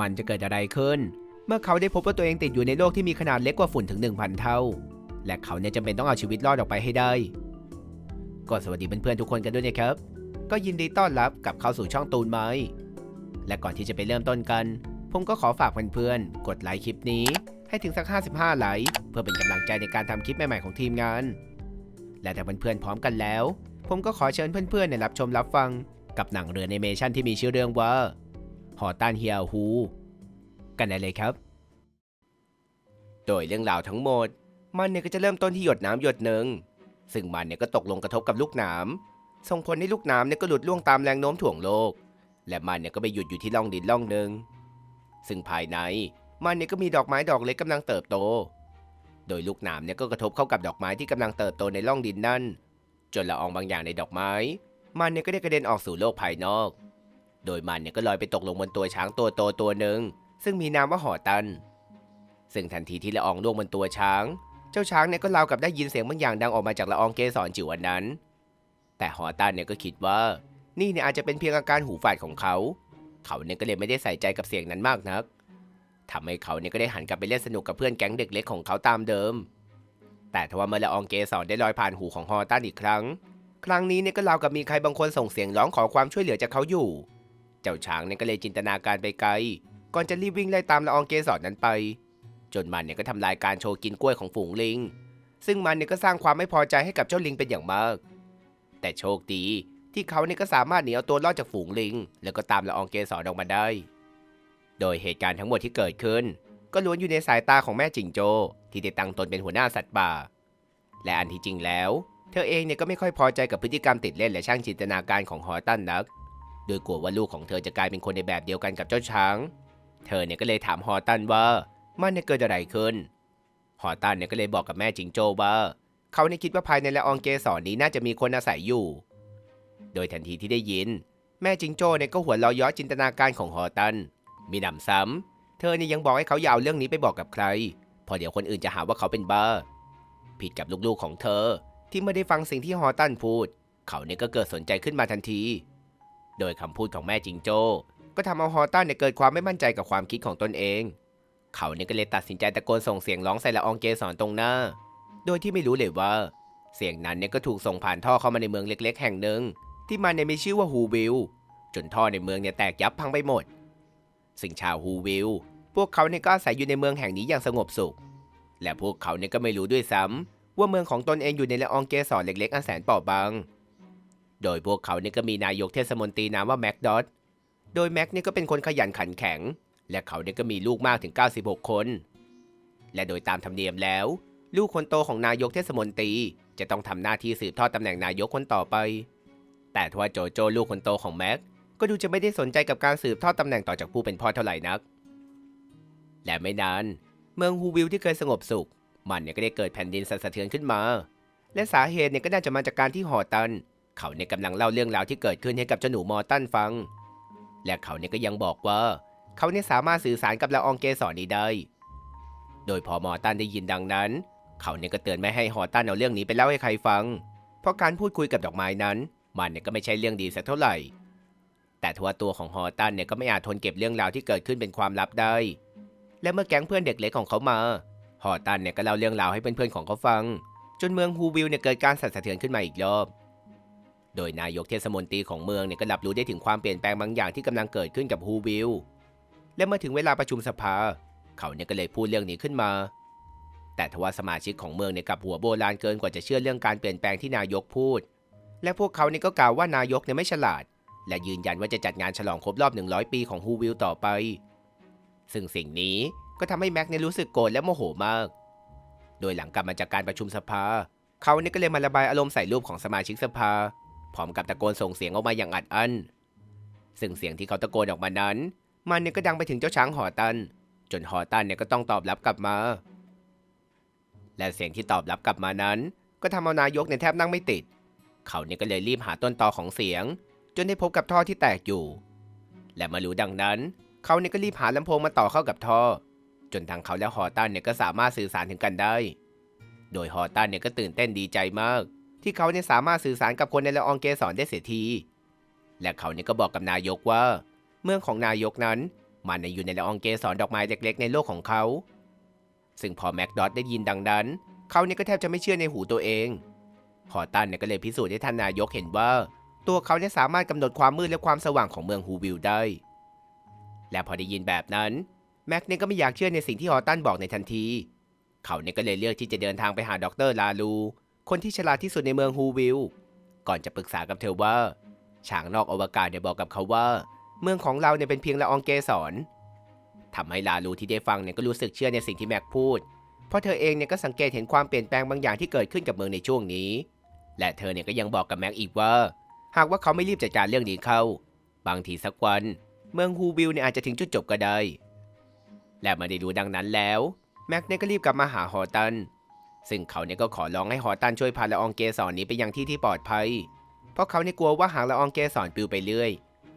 มันจะเกิดอะไรขึ้น เมื่อเขาได้พบว่าตัวเองติดอยู่ในโลกที่มีขนาดเล็กกว่าฝุ่นถึง 1,000 เท่า และเขาเนี่ยจำเป็นต้องเอาชีวิตรอดออกไปให้ได้ ก็สวัสดีเพื่อนๆทุกคนกันด้วยนะครับ ก็ยินดีต้อนรับกับเข้าสู่ช่องตูนไม้ และก่อนที่จะไปเริ่มต้นกัน ผมก็ขอฝากเพื่อนๆกดไลค์คลิปนี้ ให้ถึงสัก 55 ไลค์เพื่อเป็นกำลังใจในการทำคลิปใหม่ๆของทีมงาน และถ้าเพื่อนๆพร้อมกันแล้ว ผมก็ขอเชิญเพื่อนๆในรับชมรับฟังกับหนังเรือแอนิเมชันที่มีชื่อเรื่องว่า หอต้านเฮียฮู กันได้เลยครับ โดยเรื่องราวทั้งหมด มันเนี่ยก็จะเริ่มต้นที่หยดน้ำหยดหนึ่ง ซึ่งมันเนี่ยก็ตกลงกระทบกับลูกน้ำส่งผลให้ลูกน้ำเนี่ยก็หลุดล่วงตามแรงโน้มถ่วงโลก และมันเนี่ยก็ไปหยุดอยู่ที่ร่องดินร่องหนึ่ง ซึ่งภายในมันเนี่ยก็มีดอกไม้ดอกเล็กกำลังเติบโต โดยลูกนามเนี่ยก็กระทบเข้ากับดอกไม้ที่กำลังเติบโตในร่องดินนั่น จนละอองบางอย่างในดอกไม้ มันเนี่ยก็ได้กระเด็นออกสู่โลกภายนอก โดยมันเนี่ยก็ลอยไปตกลงบนตัวช้างตัวโตตัวหนึ่งซึ่งมีนามว่าหอตัน ซึ่งทันทีที่ละอองล่วงบนตัวช้าง เจ้าช้างเนี่ยก็ราวกับได้ยินเสียงบางอย่างดังออกมาจากละอองเกสรจิ๋วอันนั้น แต่หอตันเนี่ยก็คิดว่า นี่เนี่ยอาจจะเป็นเพียงอาการหูฝาดของเขา เขาเนี่ยก็เลยไม่ได้ใส่ใจกับเสียงนั้นมากนักทำให้เขาเนี่ยก็ได้หันกลับไปเล่นสนุกกับเพื่อนแก๊งเด็กเล็กของเขาตามเดิม แต่ทว่าเมื่อละอองเกสรได้ลอยผ่านหูของฮอตันอีกครั้ง ครั้งนี้เนี่ยก็ราวกับมีใครบางคนส่งเสียงร้องขอความช่วยเหลือจากเขาอยู่ เจ้าช้างเนี่ยก็เลยจินตนาการไปไกล ก่อนจะรีบวิ่งไล่ตามละอองเกสรนั้นไป จนมันเนี่ยก็ทำลายการโชว์กินกล้วยของฝูงลิง ซึ่งมันเนี่ยก็สร้างความไม่พอใจให้กับเจ้าลิงเป็นอย่างมาก แต่โชคดีที่เขาเนี่ยก็สามารถหนีเอาตัวรอดจากฝูงลิง แล้วก็ตามละอองเกสรออกมาได้ โดยเหตุการณ์ทั้งหมดที่เกิดขึ้น ก็ล้วนอยู่ในสายตาของแม่จิงโจ้ที่ได้ตั้งตนเป็นหัวหน้าสัตว์ป่า และอันที่จริงแล้ว เธอเองเนี่ยก็ไม่ค่อยพอใจกับพฤติกรรมติดเล่นและช่างจินตนาการของฮอตันนัก โดยกลัวว่าลูกของเธอจะกลายเป็นคนในแบบเดียวกันกับเจ้าช้าง เธอเนี่ยก็เลยถามฮอตันว่ามันเนี่ยเกิดอะไรขึ้น ฮอตันเนี่ยก็เลยบอกกับแม่จิงโจ้ว่า เขาเนี่ยคิดว่าภายในละอองเกสรนี้น่าจะมีคนอาศัยอยู่ โดยทันทีที่ได้ยิน แม่จิงโจ้เนี่ยก็หัวเราะย้อจินตนาการของฮอตัน มีหนำซ้ำ เธอเนี่ยยังบอกให้เขาอย่าเอาเรื่องนี้ไปบอกกับใครเพอเดี๋ยวคนอื่นจะหาว่าเขาเป็นบ้า ผิดกับลูกๆของเธอที่ไม่ได้ฟังสิ่งที่ฮอตันพูด เขาเนี่ยก็เกิดสนใจขึ้นมาทันที โดยคำพูดของแม่จิงโจ้ ก็ทำเอาฮอตันเนี่ยเกิดความไม่มั่นใจกับความคิดของตนเอง เขาเนี่ยก็เลยตัดสินใจตะโกนส่งเสียงร้องใส่ละอองเกสรตรงหน้า โดยที่ไม่รู้เลยว่า เสียงนั้นเนี่ยก็ถูกส่งผ่านท่อเข้ามาในเมืองเล็ก ๆ แห่งหนึ่ง ที่มันเนี่ยมีชื่อว่าฮูวิลจนท่อในเมืองเนี่ยแตกยับพังไปหมดซึ่งชาวฮูวิลพวกเขาเนี่ยก็อาศัยอยู่ในเมืองแห่งนี้อย่างสงบสุข และพวกเขาเนี่ยก็ไม่รู้ด้วยซ้ำว่าเมืองของตนเองอยู่ในละอองเกสรเล็กๆอันแสนเปราะบาง โดยพวกเขาเนี่ยก็มีนายกเทศมนตรีนามว่าแม็กดอตโดยแม็กเนี่ยก็เป็นคนขยันขันแข็ง และเขาเนี่ยก็มีลูกมากถึง 96 คน และโดยตามธรรมเนียมแล้ว ลูกคนโตของนายกเทศมนตรีจะต้องทำหน้าที่สืบทอดตำแหน่งนายกคนต่อไป แต่ทว่าโจโจลูกคนโตของแม็กก็ดูจะไม่ได้สนใจกับการสืบทอดตำแหน่งต่อจากผู้เป็นพ่อเท่าไหร่นัก และไม่นาน เมืองฮูวิลที่เคยสงบสุข มันเนี่ยก็ได้เกิดแผ่นดินสั่นสะเทือนขึ้นมา และสาเหตุเนี่ยก็น่าจะมาจากการที่หอตัน เขาเนี่ยกำลังเล่าเรื่องราวที่เกิดขึ้นให้กับเจ้าหนูมอตันฟัง และเขาเนี่ยก็ยังบอกว่า เขาเนี่ยสามารถสื่อสารกับละอองเกสรนี้ได้ โดยพอมอตันได้ยินดังนั้น เขาเนี่ยก็เตือนไม่ให้หอตันเอาเรื่องนี้ไปเล่าให้ใครฟัง เพราะการพูดคุยกับดอกไม้นั้น มันเนี่ยก็ไม่ใช่เรื่องดีสักเท่าไหร่ แต่ทว่าตัวของฮอตันเนี่ยก็ไม่อาจทนเก็บเรื่องราวที่เกิดขึ้นเป็นความลับได้ และเมื่อแก๊งเพื่อนเด็กเล็กของเขามาฮอตันเนี่ยก็เล่าเรื่องราวให้เพื่อนๆของเขาฟัง จนเมืองฮูวิลเนี่ยเกิดการสั่นสะเทือนขึ้นมาอีกรอบ โดยนายกเทศมนตรีของเมืองเนี่ยก็รับรู้ได้ถึงความเปลี่ยนแปลงบางอย่างที่กำลังเกิดขึ้นกับฮูวิลและเมื่อถึงเวลาประชุมสภา เขาเนี่ยก็เลยพูดเรื่องนี้ขึ้นมา แต่ทว่าสมาชิกของเมืองเนี่ยกลับหัวโบราณเกินกว่าจะเชื่อเรื่องการเปลี่ยนแปลงที่นายกพูด และพวกเขาเนี่ยก็กล่าวว่านายกเนี่ยไม่ฉลาด และยืนยันว่าจะจัดงานฉลองครบรอบ 100 ปีของฮูวิลต่อไป ซึ่งสิ่งนี้ก็ทำให้แม็กเนี่ยรู้สึกโกรธและโมโหมาก โดยหลังกลับมาจากการประชุมสภา เขาเนี่ยก็เลยมาระบายอารมณ์ใส่รูปของสมาชิกสภา ร้อมกับตะโกนส่งเสียงออกมาอย่างอัดอั้น ซึ่งเสียงที่เขาตะโกนออกมานั้น มันเนี่ยก็ดังไปถึงเจ้าช้างหอตัน จนหอตันเนี่ยก็ต้องตอบรับกลับมา และเสียงที่ตอบรับกลับมานั้น ก็ทำเอานายกเนี่ยแทบนั่งไม่ติด เขาเนี่ยก็เลยรีบหาต้นตอของเสียง จนได้พบกับท่อที่แตกอยู่ และมารู้ดังนั้น เขาเนี่ยก็รีบหาลำโพงมาต่อเข้ากับท่อ จนทางเขาและฮอตันเนี่ยก็สามารถสื่อสารถึงกันได้ โดยฮอตันเนี่ยก็ตื่นเต้นดีใจมาก ที่เขาเนี่ยสามารถสื่อสารกับคนในละอองเกสรได้เสียที และเขาเนี่ยก็บอกกับนายกว่า เมืองของนายกนั้น มันน่ะอยู่ในละอองเกสรดอกไม้เล็ก ๆ ในโลกของเขา ซึ่งพอแม็กดอตได้ยินดังนั้น เขาเนี่ยก็แทบจะไม่เชื่อในหูตัวเองฮอตันเนี่ยก็เลยพิสูจน์ให้ท่านนายกเห็นว่า ตัวเขาเนี่ยสามารถกำหนดความมืดและความสว่างของเมืองฮูวิลได้ และพอได้ยินแบบนั้นแม็กเนี่ยก็ไม่อยากเชื่อในสิ่งที่ฮอตันบอกในทันที เขาเนี่ยก็เลยเลือกที่จะเดินทางไปหาดรลาลู คนที่ฉลาดที่สุดในเมืองฮูวิล ก่อนจะปรึกษากับเธอว่าฉางนอกอวกาศเนี่ยบอกกับเขาว่า เมืองของเราเนี่ยเป็นเพียงละอองเกสรทำให้ลาลูที่ได้ฟังเนี่ยก็รู้สึกเชื่อในสิ่งที่แม็กพูด เพราะเธอเองเนี่ยก็สังเกตเห็นความเปลี่ยนแปลงบางอย่างที่เกิดขึ้นกับเมืองในช่วงนี้ และเธอเนี่ยก็ยังบอกกับแม็กอีกว่า หากว่าเขาไม่รีบจัดการเรื่องนี้เข้า บางทีสักวัน เมืองฮูวิลเนี่ยอาจจะถึงจุดจบก็ได้ และมาได้รู้ดังนั้นแล้วแม็กเนี่ยก็รีบกลับมาหาฮอตัน ซึ่งเขาเนี่ยก็ขอร้องให้ฮอตันช่วยพาละอองเกสรนี้ไปยังที่ที่ปลอดภัย เพราะเขาเนี่ยกลัวว่าหากละอองเกสรปลิวไปเรื่อย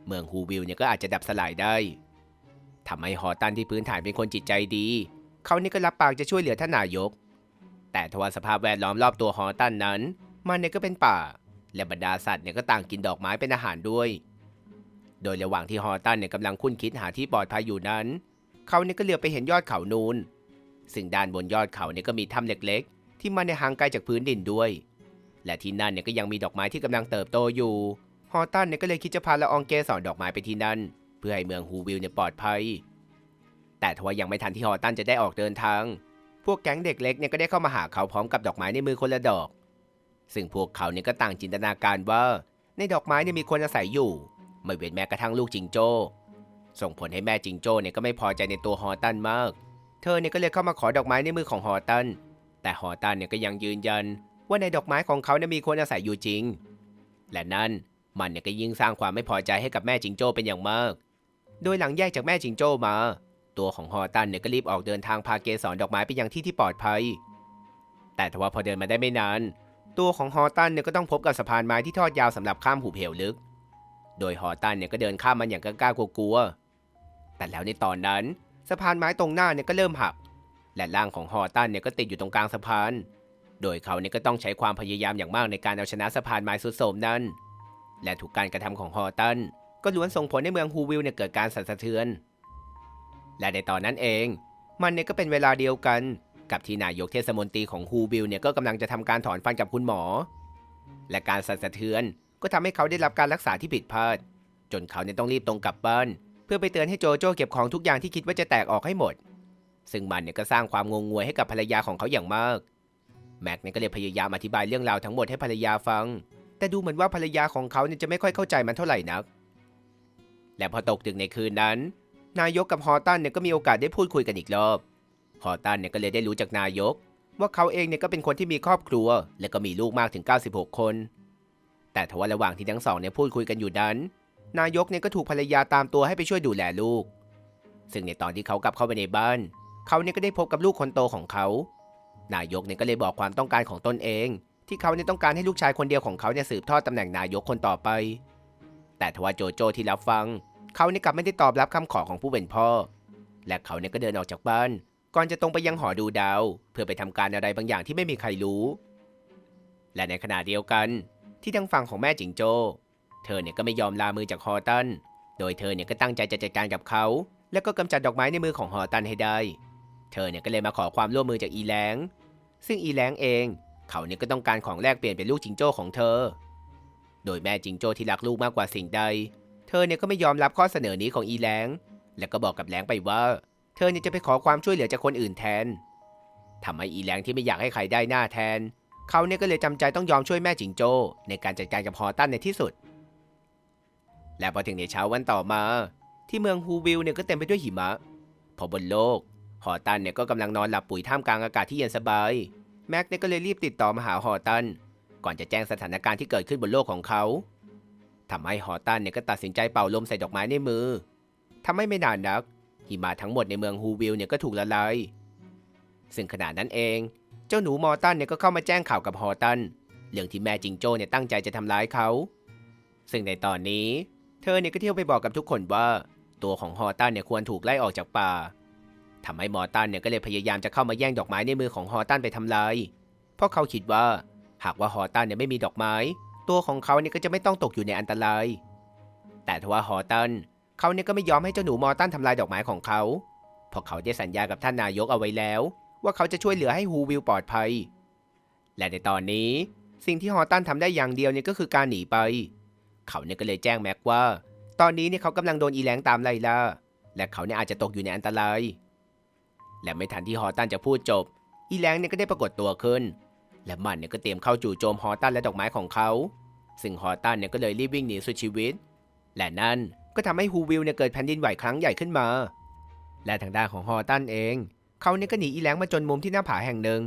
เมืองฮูวิลเนี่ยก็อาจจะดับสลายได้ทำให้ฮอตันที่พื้นฐานเป็นคนจิตใจดี เขานี่ก็รับปากจะช่วยเหลือท่านนายก แต่ทว่าสภาพแวดล้อมรอบตัวฮอตันนั้น มันเนี่ยก็เป็นป่า และบรรดาสัตว์เนี่ยก็ต่างกินดอกไม้เป็นอาหารด้วย โดยระหว่างที่ฮอตันเนี่ยกำลังคุ้นคิดหาที่ปลอดภัยอยู่นั้น เขาเนี่ยก็เหลือไปเห็นยอดเขานูน ซึ่งด้านบนยอดเขาเนี่ยก็มีถ้ำเล็กๆ ที่มันในห่างไกลจากพื้นดินด้วย และที่นั่นเนี่ยก็ยังมีดอกไม้ที่กำลังเติบโตอยู่ฮอตันเนี่ยก็เลยคิดจะพาละอองเกสรดอกไม้ไปที่นั่น เพื่อให้เมืองฮูวิลเนี่ยปลอดภัย แต่ทว่ายังไม่ทันที่ฮอตันจะได้ออกเดินทาง พวกแก๊งเด็กเล็กเนี่ยก็ได้เข้ามาหาเขาพร้อมกับดอกไม้ในมือคนละดอก ซึ่งพวกเขาเนี่ยก็ต่างจินตนาการว่า ในดอกไม้เนี่ยมีคนอาศัยอยู่ ไม่เว้นแม้กระทั่งลูกจิงโจ้ ส่งผลให้แม่จิงโจ้เนี่ยก็ไม่พอใจในตัวฮอตันมาก เธอเนี่ยก็เลยเข้ามาขอดอกไม้ในมือของฮอตัน แต่ฮอตันเนี่ยก็ยังยืนยัน ว่าในดอกไม้ของเขาเนี่ยมีคนอาศัยอยู่จริง และนั่นมันเนี่ยก็ยิ่งสร้างความไม่พอใจให้กับแม่จิงโจ้เป็นอย่างมาก โดยหลังแยกจากแม่จิงโจ้มา ตัวของฮอตันเนี่ยก็รีบออกเดินทางพาเกสรดอกไม้ไปยังที่ที่ปลอดภัย แต่ทว่าพอเดินมาได้ไม่นาน ตัวของฮอตันเนี่ยก็ต้องพบกับสะพานไม้ที่ทอดยาวสำหรับข้ามหุบเหวลึก โดยฮอตันเนี่ยก็เดินข้ามมันอย่างกล้าๆกลัวๆแต่แล้วในตอนนั้น สะพานไม้ตรงหน้าเนี่ยก็เริ่มหัก และร่างของฮอตันเนี่ยก็ติดอยู่ตรงกลางสะพาน โดยเขาเนี่ยก็ต้องใช้ความพยายามอย่างมากในการเอาชนะสะพานไม้สุดโทรมนั้น และทุกการกระทำของฮอตันก็ล้วนส่งผลให้เมืองฮูวิลเนี่ยเกิดการสั่นสะเทือน และในตอนนั้นเอง มันเนี่ยก็เป็นเวลาเดียวกันกับที่นายกเทศมนตรีของฮูวิลเนี่ยก็กำลังจะทำการถอนฟันกับคุณหมอ และการสั่นสะเทือนก็ทำให้เขาได้รับการรักษาที่ผิดพลาด จนเขาเนี่ยต้องรีบตรงกลับบ้านเพื่อไปเตือนให้โจโจ้เก็บของทุกอย่างที่คิดว่าจะแตกออกให้หมด ซึ่งมันเนี่ยก็สร้างความงงงวยให้กับภรรยาของเขาอย่างมาก แม็กเนี่ยก็เลยพยายามอธิบายเรื่องราวทั้งหมดให้ภรรยาฟัง แต่ดูเหมือนว่าภรรยาของเขาเนี่ยจะไม่ค่อยเข้าใจมันเท่าไหร่นัก และพอตกดึกในคืนนั้น นายกกับฮอตันเนี่ยก็มีโอกาสได้พูดคุยกันอีกรอบฮอตันเนี่ยก็เลยได้รู้จากนายก ว่าเขาเองเนี่ยก็เป็นคนที่มีครอบครัว และก็มีลูกมากถึง 96 คน แต่ทว่าระหว่างที่ทั้งสองเนี่ยพูดคุยกันอยู่นั้น นายกเนี่ยก็ถูกภรรยาตามตัวให้ไปช่วยดูแลลูก ซึ่งในตอนที่เขากลับเข้าไปในบ้าน เขาเนี่ยก็ได้พบกับลูกคนโตของเขา นายกเนี่ยก็เลยบอกความต้องการของตนเอง ที่เขาเนี่ยต้องการให้ลูกชายคนเดียวของเขาเนี่ยสืบทอดตำแหน่งนายกคนต่อไป แต่ทว่าโจโจที่รับฟัง เขาเนี่ยกลับไม่ได้ตอบรับคำขอของผู้เป็นพ่อ และเขาเนี่ยก็เดินออกจากบ้าน ก่อนจะตรงไปยังหอดูดาว เพื่อไปทำการอะไรบางอย่างที่ไม่มีใครรู้ และในขณะเดียวกัน ที่ทางฝั่งของแม่จิงโจ้เธอเนี่ยก็ไม่ยอมลามือจากฮอตัน โดยเธอเนี่ยก็ตั้งใจจะจัดการกับเขา แล้วก็กำจัดดอกไม้ในมือของฮอตันให้ได้ เธอเนี่ยก็เลยมาขอความร่วมมือจากอีแลงซึ่งอีแลงเอง เขาเนี่ยก็ต้องการของแลกเปลี่ยนเป็นลูกจิงโจ้ของเธอ โดยแม่จิงโจ้ที่รักลูกมากกว่าสิ่งใด เธอเนี่ยก็ไม่ยอมรับข้อเสนอนี้ของอีแลงและก็บอกกับแลงไปว่า เธอเนี่ยจะไปขอความช่วยเหลือจากคนอื่นแทนทำให้อีแลงที่ไม่อยากให้ใครได้หน้าแทน เขาเนี่ยก็เลยจำใจต้องยอมช่วยแม่จิงโจ้ ในการจัดการกับฮอตันในที่สุด และพอถึงในเช้าวันต่อมา ที่เมืองฮูวิลเนี่ยก็เต็มไปด้วยหิมะพอบนโลก ฮอตันเนี่ยก็กำลังนอนหลับปุ๋ยท่ามกลางอากาศที่เย็นสบาย แม็กเนี่ยก็เลยรีบติดต่อมาหาฮอตัน ก่อนจะแจ้งสถานการณ์ที่เกิดขึ้นบนโลกของเขาทำให้ฮอตันเนี่ยก็ตัดสินใจเป่าลมใส่ดอกไม้ในมือทำให้ไม่นานนัก หิมะทั้งหมดในเมืองฮูวิลเนี่ยก็ถูกละลาย ซึ่งขณะนั้นเอง เจ้าหนูมอตันเนี่ยก็เข้ามาแจ้งข่าวกับฮอตัน เรื่องที่แม่จิงโจ้เนี่ยตั้งใจจะทำร้ายเขา ซึ่งในตอนนี้ เธอเนี่ยก็เที่ยวไปบอกกับทุกคนว่า ตัวของฮอตันเนี่ยควรถูกไล่ออกจากป่า ทำให้มอตันเนี่ยก็เลยพยายามจะเข้ามาแย่งดอกไม้ในมือของฮอตันไปทำลายเพราะเขาคิดว่า หากว่าฮอตันเนี่ยไม่มีดอกไม้ ตัวของเขาเนี่ยก็จะไม่ต้องตกอยู่ในอันตราย แต่ทว่าฮอตันเขาเนี่ยก็ไม่ยอมให้เจ้าหนูมอร์ตันทำลายดอกไม้ของเขา เพราะเขาได้สัญญากับท่านนายกเอาไว้แล้ว ว่าเขาจะช่วยเหลือให้ฮูวิลปลอดภัย และในตอนนี้สิ่งที่ฮอตันทำได้อย่างเดียวเนี่ยก็คือการหนีไป เขาเนี่ยก็เลยแจ้งแม็กว่า ตอนนี้เนี่ยเขากำลังโดนอีแรงตามไล่ล่าและเขาเนี่ยอาจจะตกอยู่ในอันตราย และไม่ทันที่ฮอตันจะพูดจบ อีแรงเนี่ยก็ได้ปรากฏตัวขึ้น และมันเนี่ยก็เตรียมเข้าจู่โจมฮอตันและดอกไม้ของเขา ซึ่งฮอตันเนี่ยก็เลยรีบวิ่งหนีสุดชีวิต และนั่นก็ทำให้ฮูวิลเนี่ยเกิดแผ่นดินไหวครั้งใหญ่ขึ้นมา และทางด้านของฮอตันเอง เขาเนี่ยก็หนีอีแรงมาจนมุมที่หน้าผาแห่งหนึ่ง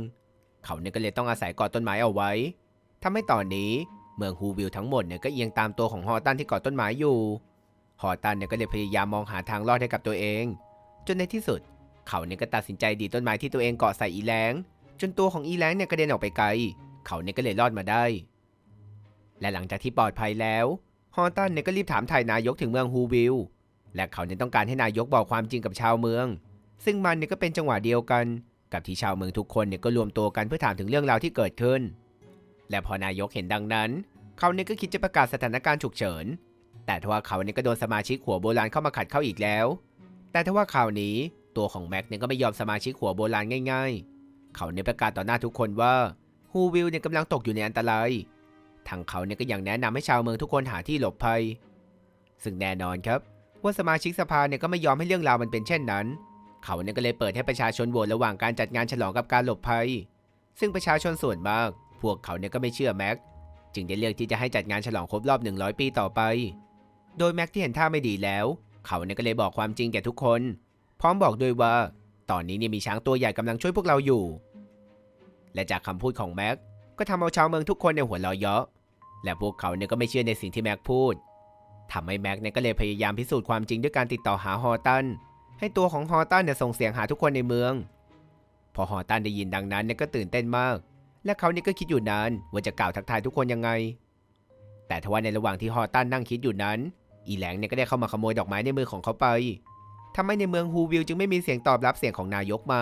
เขาเนี่ยก็เลยต้องอาศัยกาะต้นไม้เอาไว้ทำให้ตอนนี้เมืองฮูวิลทั้งหมดเนี่ยก็เอียงตามตัวของฮอตันที่กาะต้นไม้อยู่ ฮอตันเนี่ยก็เลยพยายามมองหาทางรอดให้กับตัวเอง จนในที่สุด เขาเนี่ยก็ตัดสินใจดีต้นไม้ที่ตัวเองเกาะใส่อีแรงจนตัวของอีแรงเนี่ยกระเด็นออกไปไกล เขาเนี่ยก็เลยรอดมาได้ และหลังจากที่ปลอดภัยแล้วฮอตันเนี่ยก็รีบถามถ่ายนายกถึงเมืองฮูวิลและเขาเนี่ยต้องการให้นายกบอกความจริงกับชาวเมือง ซึ่งมันเนี่ยก็เป็นจังหวะเดียวกัน กับที่ชาวเมืองทุกคนเนี่ยก็รวมตัวกันเพื่อถามถึงเรื่องราวที่เกิดขึ้น และพอนายกเห็นดังนั้น เขาเนี่ยก็คิดจะประกาศสถานการณ์ฉุกเฉิน แต่ทว่าเขาเนี่ยก็โดนสมาชิกหัวโบราณเข้ามาขัดเข้าอีกแล้ว แต่ทว่าคราวนี้ ตัวของแม็กเนี่ยก็ไม่ยอมสมาชิกหัวโบราณง่าย ๆ เขาเนี่ยประกาศต่อหน้าทุกคนว่าฮูวิลเนี่ยกำลังตกอยู่ในอันตรายทางเขาเนี่ยก็ยังแนะนำให้ชาวเมืองทุกคนหาที่หลบภัย ซึ่งแน่นอนครับ ว่าสมาชิกสภาเนี่ยก็ไม่ยอมให้เรื่องราวมันเป็นเช่นนั้น เขาเนี่ยก็เลยเปิดให้ประชาชนโหวตระหว่างการจัดงานฉลองกับการหลบภัย ซึ่งประชาชนส่วนมาก พวกเขาเนี่ยก็ไม่เชื่อแม็ก จึงได้เลือกที่จะให้จัดงานฉลองครบรอบ 100 ปีต่อไป โดยแม็กที่เห็นท่าไม่ดีแล้ว เขาเนี่ยก็เลยบอกความจริงแก่ทุกคน พร้อมบอกด้วยว่า ตอนนี้เนี่ยมีช้างตัวใหญ่กำลังช่วยพวกเราอยู่ และจากคำพูดของแม็กก็ทำเอาชาวเมืองทุกคนในหัวเราะเยาะและพวกเขาเนี่ยก็ไม่เชื่อในสิ่งที่แม็กพูดทำให้แม็กเนี่ยก็เลยพยายามพิสูจน์ความจริงด้วยการติดต่อหาฮอตันให้ตัวของฮอตันเนี่ยส่งเสียงหาทุกคนในเมือง พอฮอตันได้ยินดังนั้นเนี่ยก็ตื่นเต้นมาก และเขาเนี่ยก็คิดอยู่นานว่าจะกล่าวทักทายทุกคนยังไง แต่ทว่าในระหว่างที่ฮอตันนั่งคิดอยู่นั้น อีแหลงเนี่ยก็ได้เข้ามาขโมยดอกไม้ในมือของเขาไป ทำให้ในเมืองฮูวิลจึงไม่มีเสียงตอบรับเสียงของนายกมา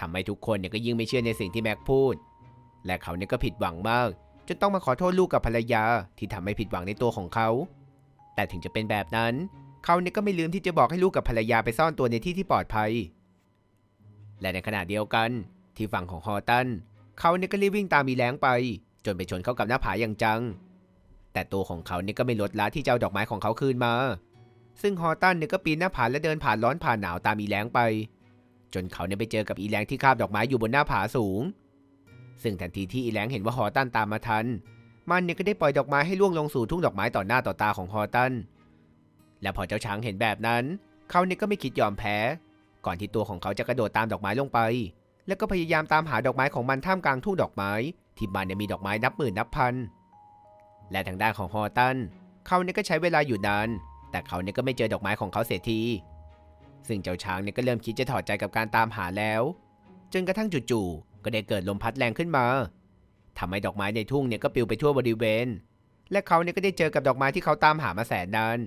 ทำให้ทุกคนเนี่ยก็ยิ่งไม่เชื่อในสิ่งที่แม็กพูด และเขาเนี่ยก็ผิดหวังมาก จนต้องมาขอโทษลูกกับภรรยาที่ทำให้ผิดหวังในตัวของเขา แต่ถึงจะเป็นแบบนั้น เขาเนี่ยก็ไม่ลืมที่จะบอกให้ลูกกับภรรยาไปซ่อนตัวในที่ที่ปลอดภัย และในขณะเดียวกัน ที่ฝั่งของฮอตัน เขาเนี่ยก็รีบวิ่งตามอีแรงไป จนไปชนเข้ากับหน้าผาอย่างจัง แต่ตัวของเขาเนี่ยก็ไม่ลดละที่จะเอาดอกไม้ของเขาคืนมา ซึ่งฮอตันเนี่ยก็ปีนหน้าผาและเดินผ่านร้อนผ่านหนาวตามอีแรงไป จนเขาเนี่ยไปเจอกับอีแรงที่คาบดอกไม้อยู่บนหน้าผาสูง ซึ่งทันทีที่อีแรงเห็นว่าฮอตันตามมาทัน มันเนี่ยก็ได้ปล่อยดอกไม้ให้ล่วงลงสู่ทุ่งดอกไม้ต่อหน้าต่อตาของฮอตัน และพอเจ้าช้างเห็นแบบนั้น เขาเนี่ยก็ไม่คิดยอมแพ้ ก่อนที่ตัวของเขาจะกระโดดตามดอกไม้ลงไป แล้วก็พยายามตามหาดอกไม้ของมันท่ามกลางทุ่งดอกไม้ ที่มันเนี่ยมีดอกไม้นับหมื่นนับพัน และทางด้านของฮอตัน เขาเนี่ยก็ใช้เวลาอยู่นาน แต่เขาเนี่ยก็ไม่เจอดอกไม้ของเขาเสียที ซึ่งเจ้าช้างเนี่ยก็เริ่มคิดจะถอดใจกับการตามหาแล้ว จนกระทั่งจู่ๆก็ได้เกิดลมพัดแรงขึ้นมาทำให้ดอกไม้ในทุ่งเนี่ยก็ปลิวไปทั่วบริเวณ และเขาเนี่ยก็ได้เจอกับดอกไม้ที่เขาตามหามาแสนนาน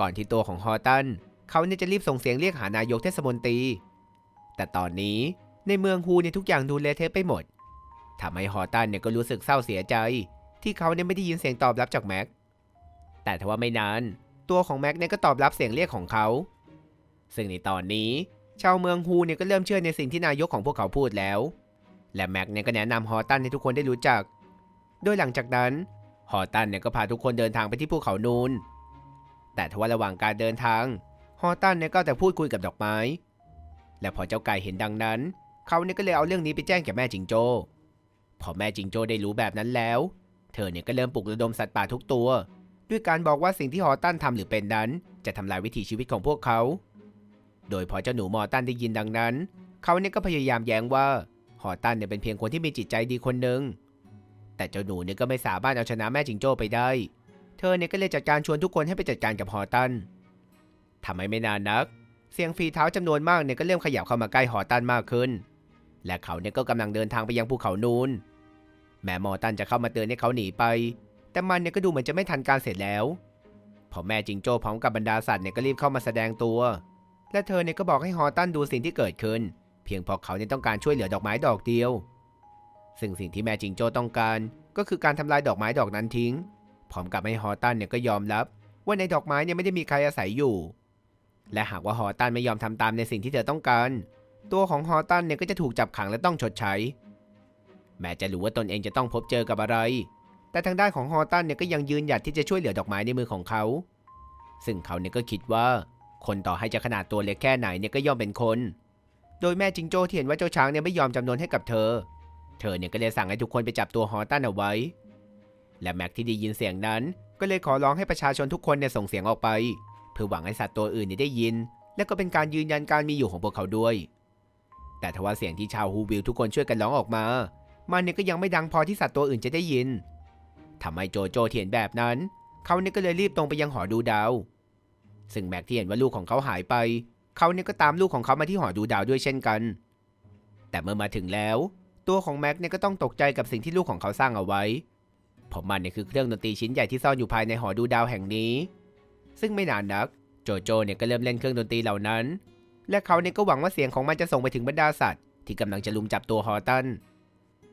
ก่อนที่ตัวของฮอตันเขาเนี่ยจะรีบส่งเสียงเรียกหานายกเทศมนตรี แต่ตอนนี้ในเมืองฮูเนี่ยทุกอย่างดูเละเทะไปหมดทำให้ฮอตันเนี่ยก็รู้สึกเศร้าเสียใจ ที่เขาเนี่ยไม่ได้ยินเสียงตอบรับจากแม็ก แต่ทว่าไม่นาน ตัวของแม็กเนี่ยก็ตอบรับเสียงเรียกของเขา ซึ่งในตอนนี้ชาวเมืองฮูเนี่ยก็เริ่มเชื่อในสิ่งที่นายกของพวกเขาพูดแล้ว และแม็กเนี่ยก็แนะนำฮอตันให้ทุกคนได้รู้จัก โดยหลังจากนั้นฮอตันเนี่ยก็พาทุกคนเดินทางไปที่ภูเขานูน แต่ทว่าระหว่างการเดินทางฮอตันเนี่ยก็แต่พูดคุยกับดอกไม้ และพอเจ้าไก่เห็นดังนั้น เขาเนี่ยก็เลยเอาเรื่องนี้ไปแจ้งแก่แม่จิงโจ้ พอแม่จิงโจ้ได้รู้แบบนั้นแล้ว เธอเนี่ยก็เริ่มปลุกระดมสัตว์ป่าทุกตัว ด้วยการบอกว่าสิ่งที่ฮอตันทำหรือเป็นนั้น จะทำลายวิถีชีวิตของพวกเขา โดยพอเจ้าหนูมอตันได้ยินดังนั้น เขาเนี่ยก็พยายามแย้งว่าฮอตันเนี่ยเป็นเพียงคนที่มีจิตใจดีคนหนึ่งแต่เจ้าหนูเนี่ยก็ไม่สามารถเอาชนะแม่จิงโจ้ไปได้ เธอเนี่ยก็เลยจัดการชวนทุกคนให้ไปจัดการกับฮอตันทำให้ไม่นานนัก เสียงฝีเท้าจำนวนมากเนี่ยก็เริ่มขยับเข้ามาใกล้ฮอตันมากขึ้น และเขาเนี่ยก็กำลังเดินทางไปยังภูเขานูนแม้มอตันจะเข้ามาเตือนให้เขาหนีไป แต่มันเนี่ยก็ดูเหมือนจะไม่ทันการเสร็จแล้วพอแม่จิงโจ้พร้อมกับบรรดาสัตว์เนี่ยก็รีบเข้ามาแสดงตัว และเธอเนี่ยก็บอกให้ฮอตันดูสิ่งที่เกิดขึ้น เพียงเพราะเขาเนี่ยต้องการช่วยเหลือดอกไม้ดอกเดียว ซึ่งสิ่งที่แม่จิงโจ้ต้องการก็คือการทำลายดอกไม้ดอกนั้นทิ้ง พร้อมกับให้ฮอตันเนี่ยก็ยอมรับ ว่าในดอกไม้เนี่ยไม่ได้มีใครอาศัยอยู่ และหากว่าฮอตันไม่ยอมทำตามในสิ่งที่เธอต้องการ ตัวของฮอตันเนี่ยก็จะถูกจับขังและต้องชดใช้ แม้จะรู้ว่าตนเองจะต้องพบเจอกับอะไร แต่ทางด้านของฮอตันเนี่ยก็ยังยืนหยัดที่จะช่วยเหลือดอกไม้ในมือของเขา ซึ่งเขาเนี่ยก็คิดว่า คนต่อให้จะขนาดตัวเล็กแค่ไหนเนี่ยก็ย่อมเป็นคน โดยแม่จิงโจ้ที่เห็นว่าเจ้าช้างเนี่ยไม่ยอมจำนนให้กับเธอ เธอเนี่ยก็เลยสั่งให้ทุกคนไปจับตัวฮอตันเอาไว้ และแม็กที่ได้ยินเสียงนั้น ก็เลยขอร้องให้ประชาชนทุกคนเนี่ยส่งเสียงออกไป เพื่อหวังให้สัตว์ตัวอื่นเนี่ยได้ยิน และก็เป็นการยืนยันการมีอยู่ของพวกเขาด้วย แต่ทว่าเสียงที่ชาวฮูวิลทุกคนช่วยกันร้องออกมา มันเนี่ยก็ยังไม่ดังพอที่สัตว์ตัวอื่นจะได้ยิน ทำให้โจโจเถียนแบบนั้น เขาเนี่ยก็เลยรีบตรงไปยังหอดูดาว ซึ่งแม็กที่เห็นว่าลูกของเขาหายไป เขาเนี่ยก็ตามลูกของเขามาที่หอดูดาวด้วยเช่นกัน แต่เมื่อมาถึงแล้ว ตัวของแม็กเนี่ยก็ต้องตกใจกับสิ่งที่ลูกของเขาสร้างเอาไว้ เพราะมันเนี่ยคือเครื่องดนตรีชิ้นใหญ่ที่ซ่อนอยู่ภายในหอดูดาวแห่งนี้ ซึ่งไม่นานนัก โจโจเนี่ยก็เริ่มเล่นเครื่องดนตรีเหล่านั้น และเขาเนี่ยก็หวังว่าเสียงของมันจะส่งไปถึงบรรดาสัตว์ที่กำลังจะลุมจับตัวฮอตัน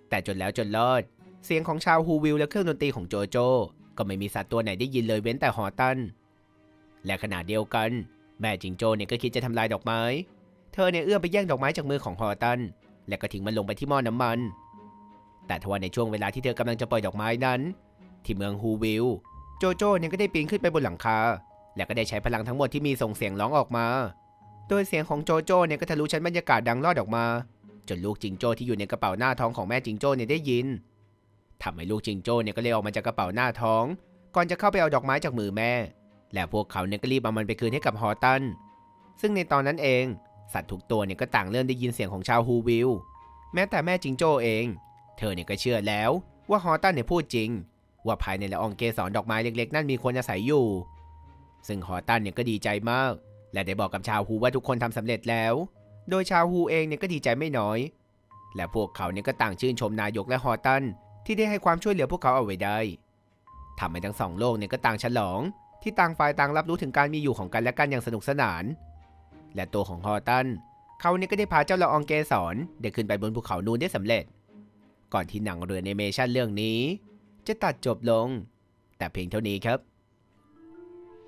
แต่จนแล้วจนรอด เสียงของชาวฮูวิลและเครื่องดนตรีของโจโจ ก็ไม่มีสัตว์ตัวไหนได้ยินเลยเว้นแต่ฮอตัน และขณะเดียวกัน แม่จิงโจ้เนี่ยก็คิดจะทำลายดอกไม้ เธอเนี่ยเอื้อมไปแย่งดอกไม้จากมือของฮอตัน และก็ทิ้งมันลงไปที่หม้อน้ำมัน แต่ทว่าในช่วงเวลาที่เธอกำลังจะปล่อยดอกไม้นั้น ที่เมืองฮูวิลโจโจ้เนี่ยก็ได้ปีนขึ้นไปบนหลังคา และก็ได้ใช้พลังทั้งหมดที่มีส่งเสียงร้องออกมา โดยเสียงของโจโจ้เนี่ยก็ทะลุชั้นบรรยากาศดังลอดออกมา จนลูกจิงโจ้ที่อยู่ในกระเป๋าหน้าท้องของแม่จิงโจ้เนี่ยได้ยิน ทำให้ลูกจิงโจ้เนี่ยก็เลยออกมาจากกระเป๋าหน้าท้อง ก่อนจะเข้าไปเอาดอกไม้จากมือแม่ และพวกเขาเนี่ยก็รีบเอามันไปคืนให้กับฮอตัน ซึ่งในตอนนั้นเอง สัตว์ทุกตัวเนี่ยก็ต่างเริ่มได้ยินเสียงของชาวฮูวิล แม้แต่แม่จิงโจ้เอง เธอเนี่ยก็เชื่อแล้วว่าฮอตันเนี่ยพูดจริง ว่าภายในละอองเกสรดอกไม้เล็ก ๆ นั่นมีคนอาศัยอยู่ ซึ่งฮอตันเนี่ยก็ดีใจมาก และได้บอกกับชาวฮูว่าทุกคนทำสำเร็จแล้ว โดยชาวฮูเองเนี่ยก็ดีใจไม่น้อย และพวกเขาเนี่ยก็ต่างชื่นชมนายกและฮอตัน ที่ได้ให้ความช่วยเหลือพวกเขาเอาไว้ได้ทำให้ทั้งสองโลกเนี่ยก็ต่างฉลอง ที่ต่างฝ่ายต่างรับรู้ถึงการมีอยู่ของกันและกันอย่างสนุกสนาน และตัวของฮอตันเขาเนี่ยก็ได้พาเจ้าละอองเกสรได้ขึ้นไปบนภูเขานูนได้สำเร็จ ก่อนที่หนังเรือแอนิเมชั่นเรื่องนี้ จะตัดจบลง แต่เพียงเท่านี้ครับ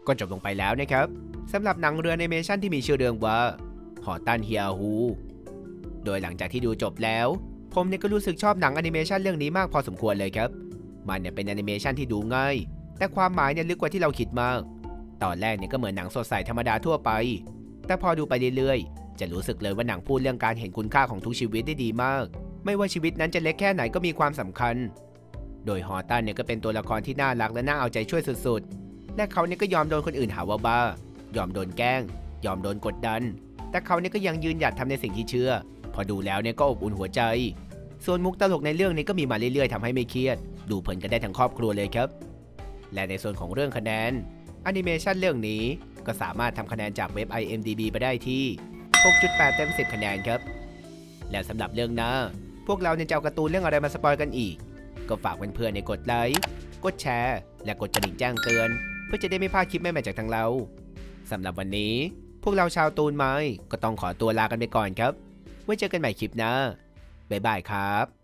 ก็จบลงไปแล้วนะครับสำหรับหนังเรือแอนิเมชั่นที่มีชื่อเรื่องว่าหอตันเฮียฮูโดยหลังจากที่ดูจบแล้ว ผมเนี่ยก็รู้สึกชอบหนังแอนิเมชันเรื่องนี้มากพอสมควรเลยครับ มันเนี่ยเป็นแอนิเมชันที่ดูง่าย แต่ความหมายเนี่ยลึกกว่าที่เราคิดมาก ตอนแรกเนี่ยก็เหมือนหนังสดใสธรรมดาทั่วไป แต่พอดูไปเรื่อยๆ จะรู้สึกเลยว่าหนังพูดเรื่องการเห็นคุณค่าของทุกชีวิตได้ดีมาก ไม่ว่าชีวิตนั้นจะเล็กแค่ไหนก็มีความสำคัญ โดยฮอตันเนี่ยก็เป็นตัวละครที่น่ารักและน่าเอาใจช่วยสุดๆ และเขาเนี่ยก็ยอมโดนคนอื่นหาว่าบ้า ยอมโดนแกล้ง ยอมโดนกดดัน แต่เขาเนี่ยก็ยังยืนหยัดทำในสิ่งที่เชื่อ พอดูแล้วเนี่ยก็อบอุ่นหัวใจ ส่วนมุกตลกในเรื่องนี้ก็มีมาเรื่อยๆทำให้ไม่เครียด ดูเพลินกันได้ทั้งครอบครัวเลยครับ และในส่วนของเรื่องคะแนนแอนิเมชันเรื่องนี้ก็สามารถทำคะแนนจากเว็บ IMDB ไปได้ที่ 6.8 เต็ม 10 คะแนนครับ และสำหรับเรื่องหน้า พวกเราจะเอาการ์ตูนเรื่องอะไรมาสปอยกันอีก ก็ฝากเพื่อนๆในกดไลค์ กดแชร์ และกดกระดิ่งแจ้งเตือน เพื่อจะได้ไม่พลาดคลิปใหม่ๆจากทางเรา สำหรับวันนี้ พวกเราชาวตูนไม้ก็ต้องขอตัวลากันไปก่อนครับ ไว้เจอกันใหม่คลิปหน้าบ๊ายบายครับ